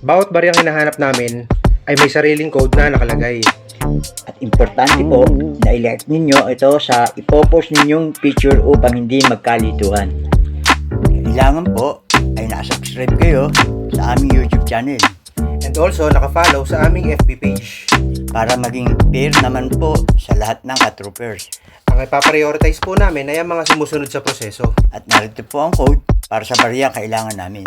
Bawat baryang hinahanap namin ay may sariling code na nakalagay. At importante po na i-like ninyo ito sa ipopost ninyong picture upang hindi magkalituhan. Kailangan po ay nakasubscribe kayo sa aming YouTube channel And also nakafollow sa aming FB page. para maging fair naman po sa lahat ng katroopers. Ang ipaprioritize po namin ay ang mga sumusunod sa proseso. At narito po ang code para sa barya kailangan namin.